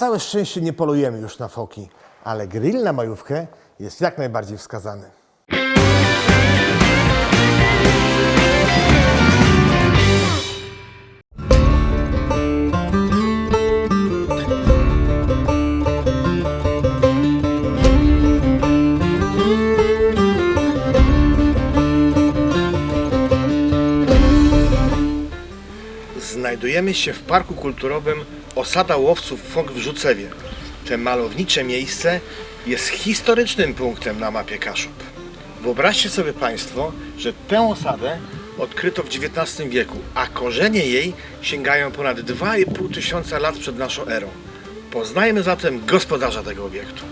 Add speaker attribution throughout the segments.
Speaker 1: Całe szczęście nie polujemy już na foki, ale grill na majówkę jest jak najbardziej wskazany. Znajdujemy się w Parku Kulturowym Osada Łowców Fok w Rzucewie. Te malownicze miejsce jest historycznym punktem na mapie Kaszub. Wyobraźcie sobie Państwo, że tę osadę odkryto w XIX wieku, a korzenie jej sięgają ponad 2,5 tysiąca lat przed naszą erą. Poznajmy zatem gospodarza tego obiektu.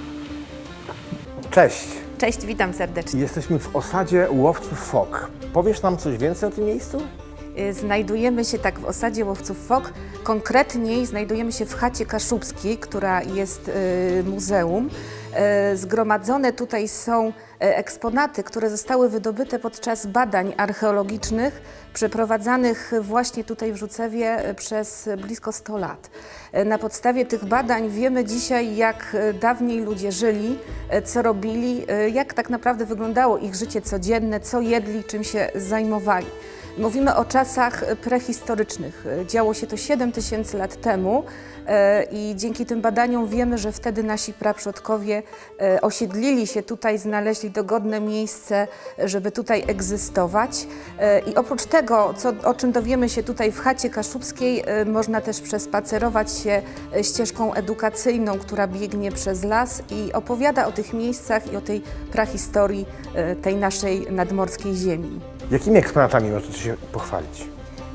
Speaker 1: Cześć!
Speaker 2: Cześć, witam serdecznie.
Speaker 1: Jesteśmy w osadzie Łowców Fok. Powiesz nam coś więcej o tym miejscu?
Speaker 2: Y, Znajdujemy się tak w osadzie łowców fok, konkretniej znajdujemy się w chacie kaszubskiej, która jest y, muzeum. Y, Zgromadzone tutaj są eksponaty, które zostały wydobyte podczas badań archeologicznych przeprowadzanych właśnie tutaj w Rzucewie przez blisko 100 lat. Na podstawie tych badań wiemy dzisiaj, jak dawniej ludzie żyli, co robili, jak tak naprawdę wyglądało ich życie codzienne, co jedli, czym się zajmowali. Mówimy o czasach prehistorycznych. Działo się to 7 tysięcy lat temu e, i dzięki tym badaniom wiemy, że wtedy nasi praprzodkowie e, osiedlili się tutaj, znaleźli dogodne miejsce, żeby tutaj egzystować. E, I oprócz tego, co, o czym dowiemy się tutaj w chacie kaszubskiej, można też przespacerować się ścieżką edukacyjną, która biegnie przez las i opowiada o tych miejscach i o tej prahistorii tej naszej nadmorskiej ziemi.
Speaker 1: Jakimi eksponatami możecie się pochwalić?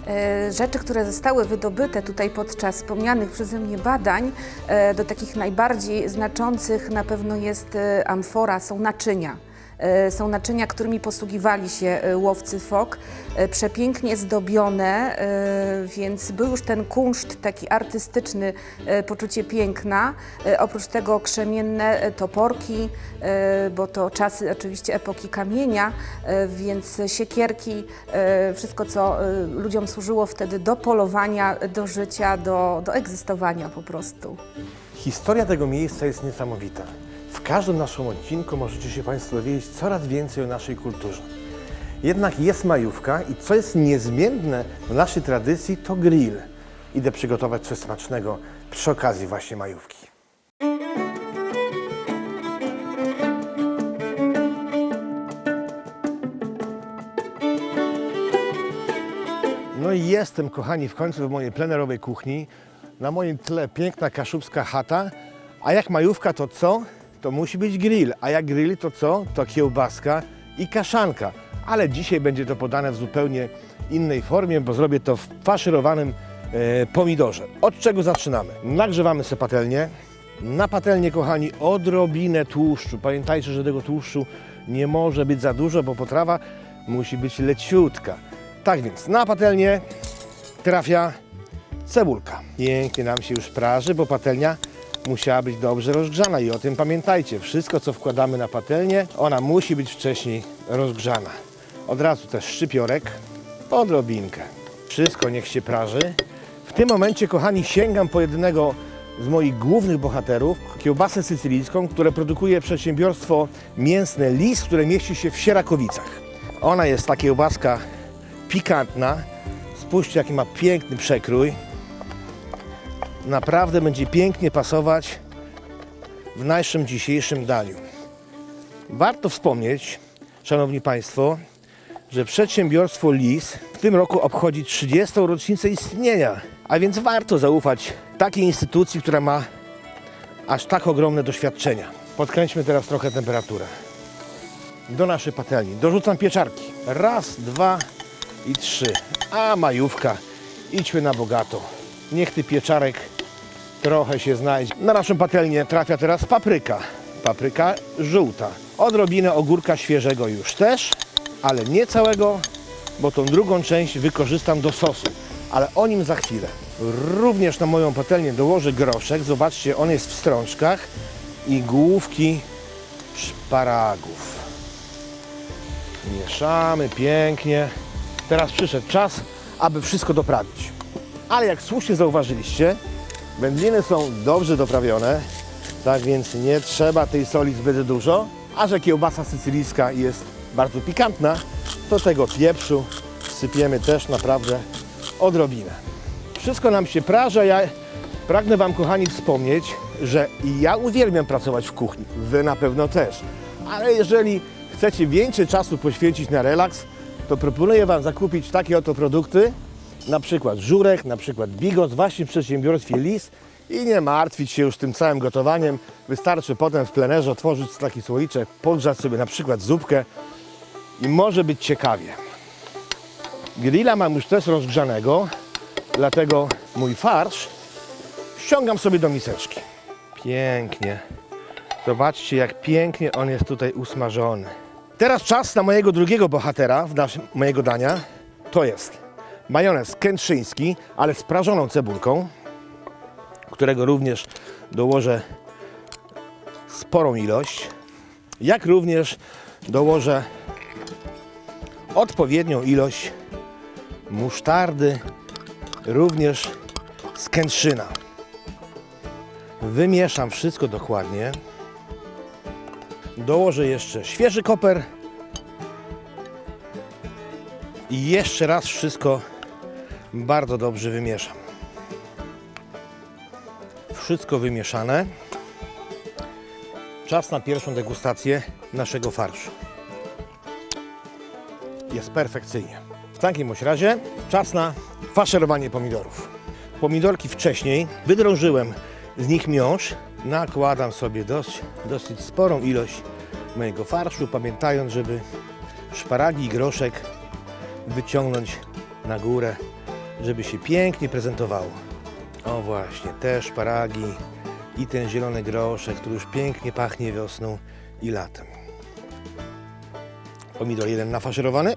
Speaker 2: E, Rzeczy, które zostały wydobyte tutaj podczas wspomnianych przeze mnie badań, e, do takich najbardziej znaczących na pewno jest e, amfora, są naczynia. E, Są naczynia, którymi posługiwali się e, łowcy fok, e, przepięknie zdobione, więc był już ten kunszt taki artystyczny, poczucie piękna. Oprócz tego krzemienne toporki, bo to czasy oczywiście epoki kamienia, więc siekierki, wszystko co ludziom służyło wtedy do polowania, do życia, do, do egzystowania po prostu.
Speaker 1: Historia tego miejsca jest niesamowita. Każdym naszym odcinku możecie się Państwo dowiedzieć coraz więcej o naszej kulturze. Jednak jest majówka i co jest niezmienne w naszej tradycji, to grill. Idę przygotować coś smacznego przy okazji właśnie majówki. No i jestem, kochani, w końcu w mojej plenerowej kuchni. Na moim tle piękna kaszubska chata. A jak majówka to co? To musi być grill. A jak grill to co? To kiełbaska i kaszanka. Ale dzisiaj będzie to podane w zupełnie innej formie, bo zrobię to w faszerowanym e, pomidorze. Od czego zaczynamy? Nagrzewamy sobie patelnię. Na patelnię, kochani, odrobinę tłuszczu. Pamiętajcie, że tego tłuszczu nie może być za dużo, bo potrawa musi być leciutka. Tak więc na patelnię trafia cebulka. Pięknie nam się już praży, bo patelnia musiała być dobrze rozgrzana i o tym pamiętajcie. Wszystko, co wkładamy na patelnię, ona musi być wcześniej rozgrzana. Od razu też szczypiorek, odrobinkę. Wszystko niech się praży. W tym momencie, kochani, sięgam po jednego z moich głównych bohaterów, kiełbasę sycylijską, które produkuje przedsiębiorstwo mięsne Lis, które mieści się w Sierakowicach. Ona jest ta kiełbaska pikantna. Spójrzcie, jaki ma piękny przekrój. Naprawdę będzie pięknie pasować w naszym dzisiejszym daniu. Warto wspomnieć, Szanowni Państwo, że przedsiębiorstwo LIS w tym roku obchodzi 30. rocznicę istnienia, a więc warto zaufać takiej instytucji, która ma aż tak ogromne doświadczenia. Podkręćmy teraz trochę temperaturę. Do naszej patelni dorzucam pieczarki. Raz, dwa i trzy. A majówka, idźmy na bogato. Niech ty pieczarek trochę się znajdzie. Na naszą patelnię trafia teraz papryka. Papryka żółta. Odrobinę ogórka świeżego już też, ale nie całego, bo tą drugą część wykorzystam do sosu. Ale o nim za chwilę. Również na moją patelnię dołożę groszek. Zobaczcie, on jest w strączkach i główki szparagów. Mieszamy pięknie. Teraz przyszedł czas, aby wszystko doprawić. Ale jak słusznie zauważyliście, Wędliny są dobrze doprawione, tak więc nie trzeba tej soli zbyt dużo. A że kiełbasa sycylijska jest bardzo pikantna, to tego pieprzu sypiemy też naprawdę odrobinę. Wszystko nam się praża. Ja pragnę Wam, kochani, wspomnieć, że ja uwielbiam pracować w kuchni. Wy na pewno też. Ale jeżeli chcecie więcej czasu poświęcić na relaks, to proponuję Wam zakupić takie oto produkty, na przykład żurek, na przykład bigos w przedsiębiorstwie LIS i nie martwić się już tym całym gotowaniem. Wystarczy potem w plenerze otworzyć taki słoiczek, podgrzać sobie na przykład zupkę i może być ciekawie. Grilla mam już też rozgrzanego, dlatego mój farsz ściągam sobie do miseczki. Pięknie. Zobaczcie, jak pięknie on jest tutaj usmażony. Teraz czas na mojego drugiego bohatera w naszym, mojego dania. To jest majonez kętrzyński, ale z prażoną cebulką, którego również dołożę sporą ilość. Jak również dołożę odpowiednią ilość musztardy, również z kętrzyna. Wymieszam wszystko dokładnie. Dołożę jeszcze świeży koper. I jeszcze raz wszystko bardzo dobrze wymieszam. Wszystko wymieszane. Czas na pierwszą degustację naszego farszu. Jest perfekcyjnie. W takim bądź razie czas na faszerowanie pomidorów. Pomidorki wcześniej wydrążyłem z nich miąższ. Nakładam sobie dość, dosyć sporą ilość mojego farszu, pamiętając, żeby szparagi i groszek wyciągnąć na górę, żeby się pięknie prezentowało. O właśnie, te szparagi i ten zielony groszek, który już pięknie pachnie wiosną i latem. Pomidor jeden nafaszerowany.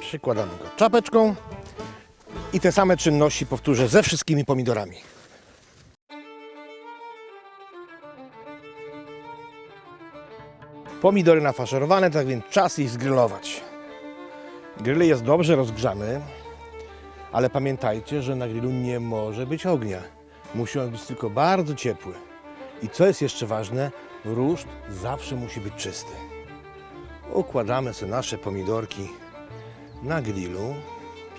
Speaker 1: Przykładamy go czapeczką i te same czynności powtórzę ze wszystkimi pomidorami. Pomidory nafaszerowane, tak więc czas ich zgrillować. Grill jest dobrze rozgrzany, ale pamiętajcie, że na grillu nie może być ognia. Musi on być tylko bardzo ciepły. I co jest jeszcze ważne, ruszt zawsze musi być czysty. Układamy sobie nasze pomidorki na grillu.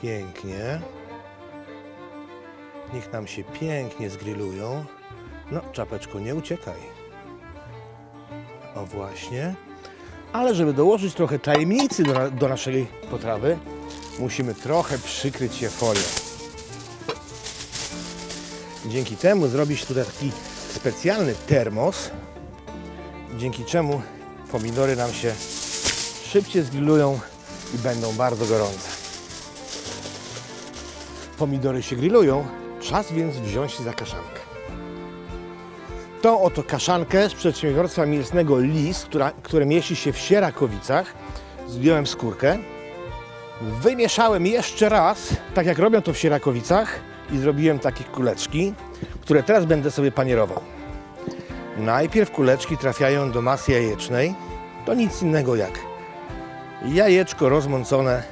Speaker 1: Pięknie. Niech nam się pięknie zgrillują. No, czapeczko, nie uciekaj. O właśnie. Ale żeby dołożyć trochę tajemnicy do, do naszej potrawy, musimy trochę przykryć je folią. Dzięki temu zrobić tutaj taki specjalny termos, dzięki czemu pomidory nam się szybciej zgrillują i będą bardzo gorące. Pomidory się grillują, czas więc wziąć za kaszankę. Tą oto kaszankę z przedsiębiorstwa mięsnego Lis, która, które mieści się w Sierakowicach, zdjąłem skórkę, wymieszałem jeszcze raz, tak jak robią to w Sierakowicach i zrobiłem takie kuleczki, które teraz będę sobie panierował. Najpierw kuleczki trafiają do masy jajecznej, to nic innego jak jajeczko rozmącone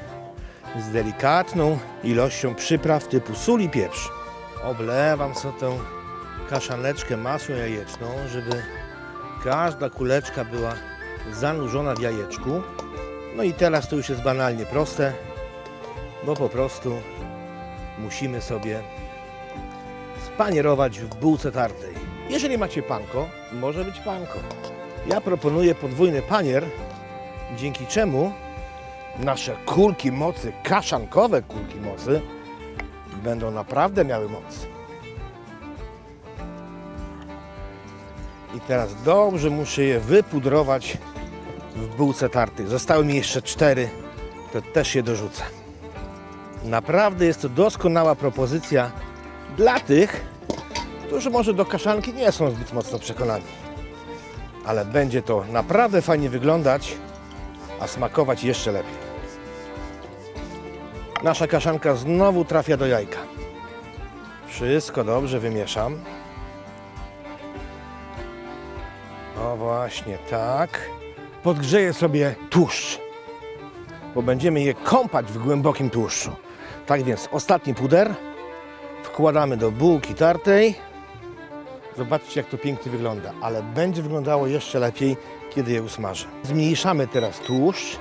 Speaker 1: z delikatną ilością przypraw typu sól i pieprz. Oblewam sobie tę kaszaneczkę masą jajeczną, żeby każda kuleczka była zanurzona w jajeczku. No i teraz to już jest banalnie proste, bo po prostu musimy sobie spanierować w bułce tartej. Jeżeli macie panko, może być panko. Ja proponuję podwójny panier, dzięki czemu nasze kulki mocy, kaszankowe kulki mocy, będą naprawdę miały moc. I teraz dobrze muszę je wypudrować w bułce tartej. Zostały mi jeszcze cztery, to też je dorzucę. Naprawdę jest to doskonała propozycja dla tych, którzy może do kaszanki nie są zbyt mocno przekonani. Ale będzie to naprawdę fajnie wyglądać, a smakować jeszcze lepiej. Nasza kaszanka znowu trafia do jajka. Wszystko dobrze wymieszam. O właśnie, tak. Podgrzeję sobie tłuszcz, bo będziemy je kąpać w głębokim tłuszczu. Tak więc ostatni puder wkładamy do bułki tartej. Zobaczcie, jak to pięknie wygląda, ale będzie wyglądało jeszcze lepiej, kiedy je usmażę. Zmniejszamy teraz tłuszcz,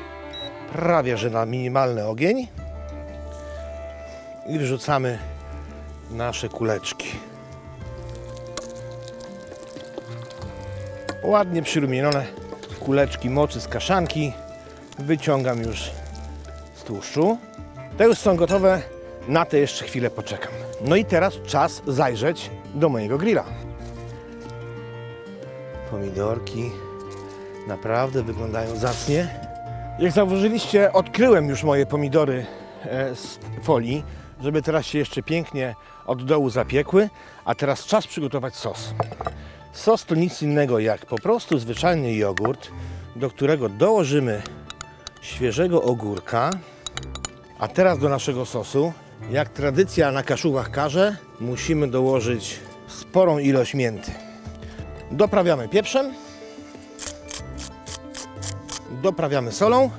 Speaker 1: prawie że na minimalny ogień i wrzucamy nasze kuleczki. Ładnie przyrumienione kuleczki moczy z kaszanki wyciągam już z tłuszczu. Te już są gotowe, na te jeszcze chwilę poczekam. No i teraz czas zajrzeć do mojego grilla. Pomidorki naprawdę wyglądają zacnie. Jak zauważyliście, odkryłem już moje pomidory e, z folii, żeby teraz się jeszcze pięknie od dołu zapiekły, a teraz czas przygotować sos. Sos to nic innego jak po prostu zwyczajny jogurt, do którego dołożymy świeżego ogórka, a teraz do naszego sosu, jak tradycja na kaszubach każe, musimy dołożyć sporą ilość mięty. Doprawiamy pieprzem, doprawiamy solą,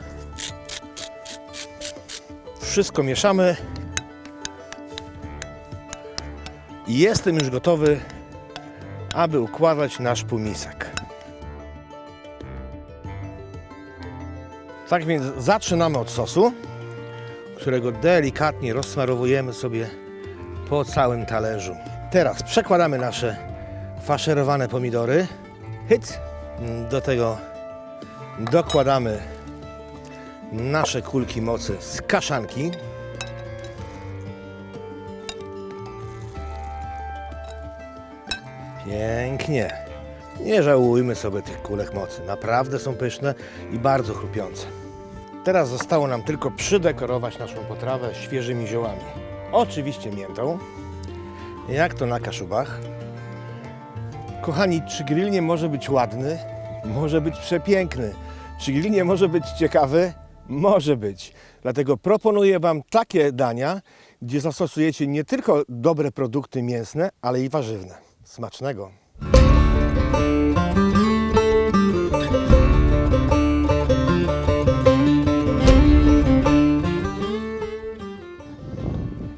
Speaker 1: wszystko mieszamy. I jestem już gotowy, aby układać nasz półmisek. Tak więc zaczynamy od sosu, którego delikatnie rozsmarowujemy sobie po całym talerzu. Teraz przekładamy nasze faszerowane pomidory. Hyc. Do tego dokładamy nasze kulki mocy z kaszanki. Pięknie. Nie żałujmy sobie tych kulek mocy. Naprawdę są pyszne i bardzo chrupiące. Teraz zostało nam tylko przydekorować naszą potrawę świeżymi ziołami. Oczywiście miętą, jak to na kaszubach. Kochani, czy grill nie może być ładny? Może być przepiękny. Czy grill nie może być ciekawy? Może być. Dlatego proponuję Wam takie dania, gdzie zastosujecie nie tylko dobre produkty mięsne, ale i warzywne. Smacznego!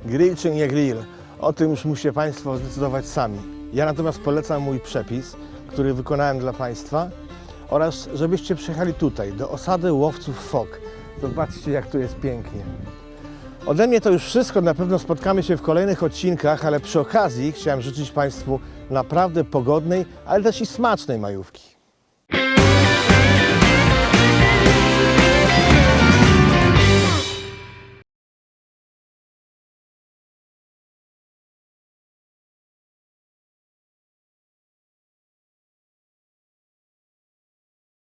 Speaker 1: Grill czy nie grill? O tym już musicie Państwo zdecydować sami. Ja natomiast polecam mój przepis, który wykonałem dla Państwa oraz żebyście przyjechali tutaj, do osady łowców fok. Zobaczcie, jak tu jest pięknie. Ode mnie to już wszystko. Na pewno spotkamy się w kolejnych odcinkach, ale przy okazji chciałem życzyć Państwu naprawdę pogodnej, ale też i smacznej majówki.